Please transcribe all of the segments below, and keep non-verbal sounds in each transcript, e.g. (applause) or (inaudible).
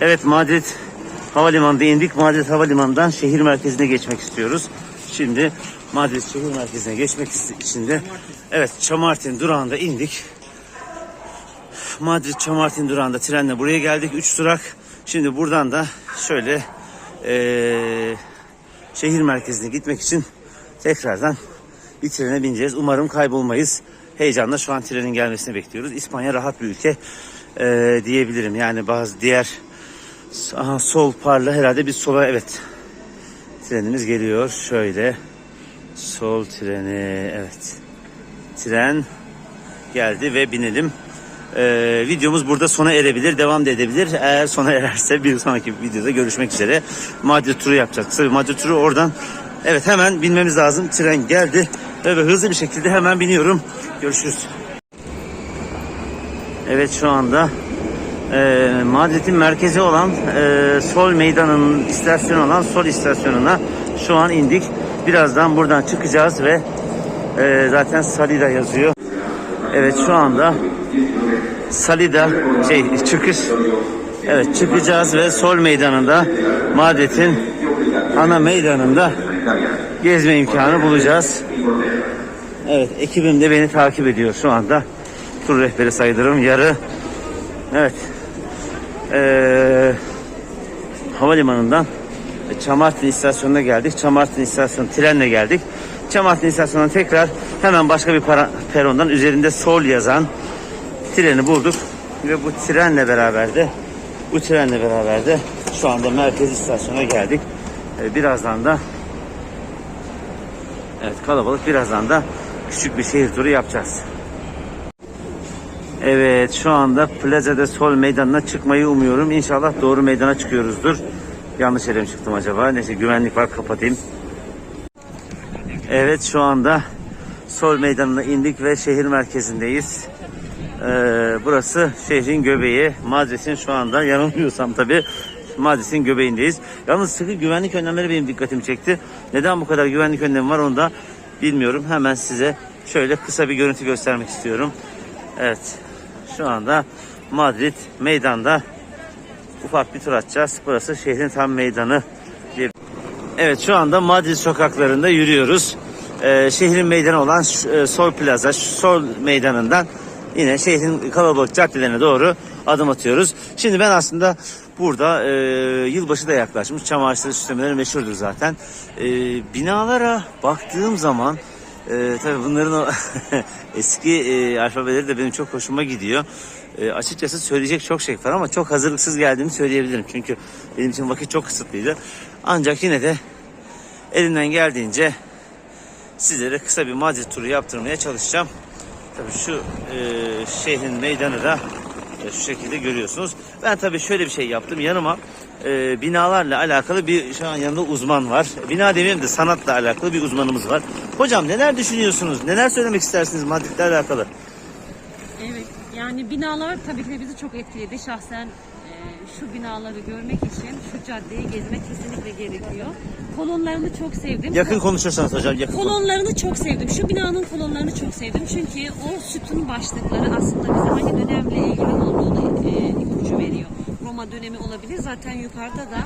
Evet Madrid Havalimanı'nda indik. Madrid Havalimanı'ndan şehir merkezine geçmek istiyoruz. Şimdi Madrid şehir merkezine geçmek için de evet Chamartin durağında indik. Madrid Chamartin durağında trenle buraya geldik. 3 durak. Şimdi buradan da şöyle eee, şehir merkezine gitmek için tekrardan bir trene bineceğiz. Umarım kaybolmayız. Heyecanla şu an trenin gelmesini bekliyoruz. İspanya rahat bir ülke eee, diyebilirim. Yani bazı diğer aha, sol parla herhalde biz sola evet trenimiz geliyor. Şöyle sol treni evet tren geldi ve binelim. Ee, videomuz burada sona erebilir, devam da edebilir. Eğer sona ererse bir sonraki videoda görüşmek üzere. Madrid turu yapacağız. Kısa bir Madrid turu oradan. Evet hemen binmemiz lazım. Tren geldi ve ve hızlı bir şekilde hemen biniyorum. Görüşürüz. Evet şu anda e, Madrid'in merkezi olan e, Sol Meydanı'nın istasyonu olan Sol istasyonuna şu an indik. Birazdan buradan çıkacağız ve e, zaten Salida yazıyor. Evet şu anda Salida şey çıkış evet çıkacağız ve Sol Meydanı'nda Madrid'in ana meydanında gezme imkanı bulacağız. Evet ekibim de beni takip ediyor şu anda. Tur rehberi sayılırım yarı. Evet. Ee, havalimanından Çamartin istasyonuna geldik. Çamartin istasyonu trenle geldik. Çamartin istasyonundan tekrar hemen başka bir para, perondan üzerinde sol yazan treni bulduk. Ve bu trenle beraber de bu trenle beraber de şu anda merkez istasyona geldik. Ee, birazdan da evet kalabalık birazdan da küçük bir şehir turu yapacağız. Evet şu anda Plaza de Sol meydanına çıkmayı umuyorum. İnşallah doğru meydana çıkıyoruzdur. Yanlış yere mi çıktım acaba? Neyse güvenlik var kapatayım. Evet şu anda Sol meydanına indik ve şehir merkezindeyiz. Ee, burası şehrin göbeği. Madrid'in şu anda yanılmıyorsam tabi Madrid'in göbeğindeyiz. Yalnız sıkı güvenlik önlemleri benim dikkatimi çekti. Neden bu kadar güvenlik önlemi var onu da bilmiyorum. Hemen size şöyle kısa bir görüntü göstermek istiyorum. Evet şu anda Madrid meydanda ufak bir tur atacağız. Burası şehrin tam meydanı. Evet şu anda Madrid sokaklarında yürüyoruz. Ee, şehrin meydanı olan e, Sol Plaza, Sol meydanından yine şehrin kalabalık caddelerine doğru adım atıyoruz. Şimdi ben aslında burada e, yılbaşı da yaklaşmış. Çam ağaçları süslemeleri meşhurdur zaten. E, binalara baktığım zaman e, tabii bunların o (laughs) eski e, alfabeleri de benim çok hoşuma gidiyor. E, açıkçası söyleyecek çok şey var ama çok hazırlıksız geldiğimi söyleyebilirim. Çünkü benim için vakit çok kısıtlıydı. Ancak yine de elimden geldiğince sizlere kısa bir Madrid turu yaptırmaya çalışacağım. Tabii şu e, şehrin meydanı da e, şu şekilde görüyorsunuz. Ben tabii şöyle bir şey yaptım. Yanıma e, binalarla alakalı bir şu an yanında uzman var. Bina demeyeyim de sanatla alakalı bir uzmanımız var. Hocam neler düşünüyorsunuz? Neler söylemek istersiniz Madrid'le alakalı? Evet, yani binalar tabii ki de bizi çok etkiledi. Şahsen e, şu binaları görmek için şu caddeyi gezmek kesinlikle gerekiyor. Kolonlarını çok sevdim. Yakın konuşursanız hocam yakın Kolonlarını çok sevdim. Şu binanın kolonlarını çok sevdim. Çünkü o sütun başlıkları aslında bize hangi dönemle ilgili olduğunu e, ipucu veriyor. Roma dönemi olabilir. Zaten yukarıda da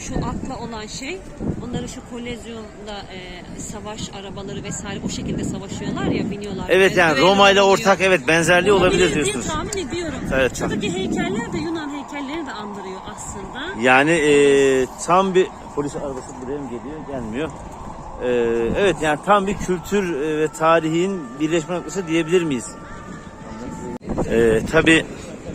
şu atla olan şey onları şu kolezyonda e, savaş arabaları vesaire o şekilde savaşıyorlar ya biniyorlar. Evet yani Düello Roma ile oluyor. ortak evet benzerliği olabilir diye diyorsunuz. tahmin ediyorum. Evet. Şuradaki heykeller de Yunan heykellerini de andırıyor aslında. Yani e, tam bir polis arabası buraya mı geliyor? Gelmiyor. E, evet yani tam bir kültür e, ve tarihin birleşme noktası diyebilir miyiz? E, tabii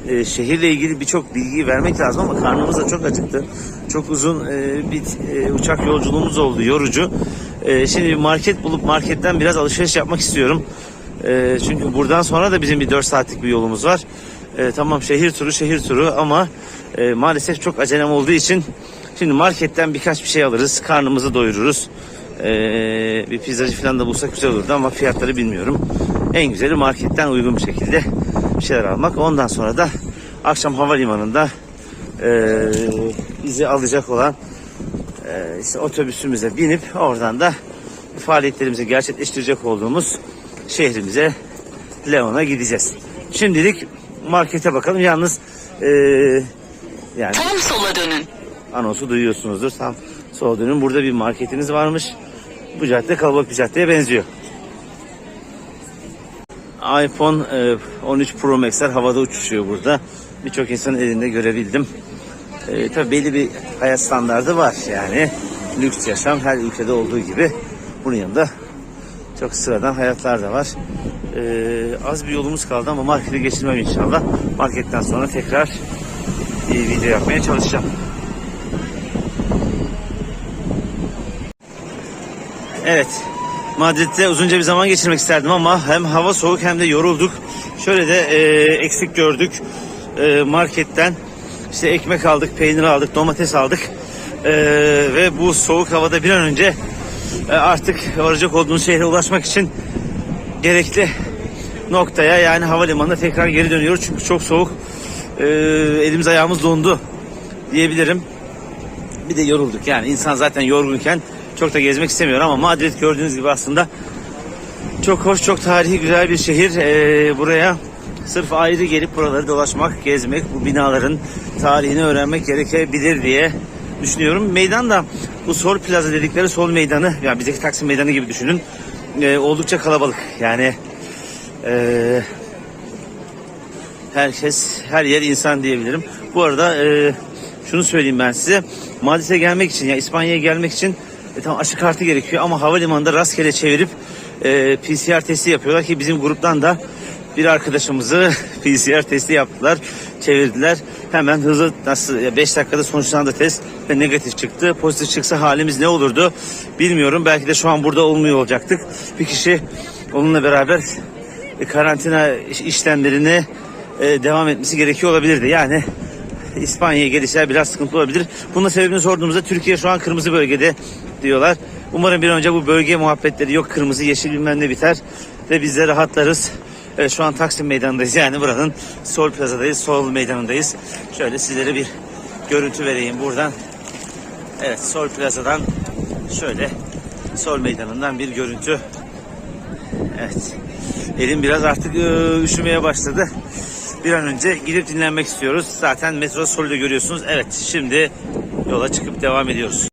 e, şehirle ilgili birçok bilgiyi vermek lazım ama karnımız da çok acıktı. Çok uzun e, bir e, uçak yolculuğumuz oldu, yorucu. E, şimdi market bulup marketten biraz alışveriş yapmak istiyorum. E, çünkü buradan sonra da bizim bir 4 saatlik bir yolumuz var. E, tamam şehir turu şehir turu ama e, maalesef çok acelem olduğu için şimdi marketten birkaç bir şey alırız. Karnımızı doyururuz. E, bir pizzacı falan da bulsak güzel olurdu ama fiyatları bilmiyorum. En güzeli marketten uygun bir şekilde şeyler almak. Ondan sonra da akşam havalimanında e, bizi alacak olan e, işte otobüsümüze binip oradan da faaliyetlerimizi gerçekleştirecek olduğumuz şehrimize Leon'a gideceğiz. Şimdilik markete bakalım. Yalnız e, Yani Tam sola dönün. anonsu duyuyorsunuzdur. Tam sol dönün. Burada bir marketiniz varmış. Bu cadde kalabalık bir caddeye benziyor. iPhone e, 13 Pro Max'ler havada uçuşuyor burada. Birçok insanın elinde görebildim. E, tabii belli bir hayat standardı var yani. Lüks yaşam her ülkede olduğu gibi. Bunun yanında çok sıradan hayatlar da var. E, az bir yolumuz kaldı ama markete geçirmem inşallah. Marketten sonra tekrar bir video yapmaya çalışacağım. Evet. Madrid'de uzunca bir zaman geçirmek isterdim ama hem hava soğuk hem de yorulduk. Şöyle de e, eksik gördük. E, marketten işte ekmek aldık, peynir aldık, domates aldık. E, ve bu soğuk havada bir an önce e, artık varacak olduğumuz şehre ulaşmak için gerekli noktaya yani havalimanına tekrar geri dönüyoruz. Çünkü çok soğuk. E, elimiz ayağımız dondu diyebilirim. Bir de yorulduk yani insan zaten yorgunken çok da gezmek istemiyor ama Madrid gördüğünüz gibi aslında çok hoş, çok tarihi, güzel bir şehir. Ee, buraya sırf ayrı gelip buraları dolaşmak, gezmek, bu binaların tarihini öğrenmek gerekebilir diye düşünüyorum. Meydan da bu Sol Plaza dedikleri Sol Meydanı, yani bizdeki Taksim Meydanı gibi düşünün. Ee, oldukça kalabalık. Yani ee, herkes, her yer insan diyebilirim. Bu arada e, şunu söyleyeyim ben size. Madrid'e gelmek için, ya İspanya'ya gelmek için e, tamam aşı kartı gerekiyor ama havalimanında rastgele çevirip e, PCR testi yapıyorlar ki bizim gruptan da bir arkadaşımızı (laughs) PCR testi yaptılar, çevirdiler. Hemen hızlı nasıl 5 dakikada sonuçlandı test ve negatif çıktı. Pozitif çıksa halimiz ne olurdu bilmiyorum. Belki de şu an burada olmuyor olacaktık. Bir kişi onunla beraber e, karantina iş- işlemlerini e, devam etmesi gerekiyor olabilirdi. Yani İspanya'ya gelişler biraz sıkıntı olabilir. Bunun sebebini sorduğumuzda Türkiye şu an kırmızı bölgede diyorlar. Umarım bir önce bu bölge muhabbetleri yok kırmızı yeşil bilmem ne biter ve biz de rahatlarız. Evet, şu an Taksim Meydanı'ndayız yani buranın Sol Plaza'dayız, Sol Meydanı'ndayız. Şöyle sizlere bir görüntü vereyim buradan. Evet Sol Plaza'dan şöyle Sol Meydanı'ndan bir görüntü. Evet. Elim biraz artık e, üşümeye başladı. Bir an önce gidip dinlenmek istiyoruz. Zaten metro Sol'ü de görüyorsunuz. Evet şimdi yola çıkıp devam ediyoruz.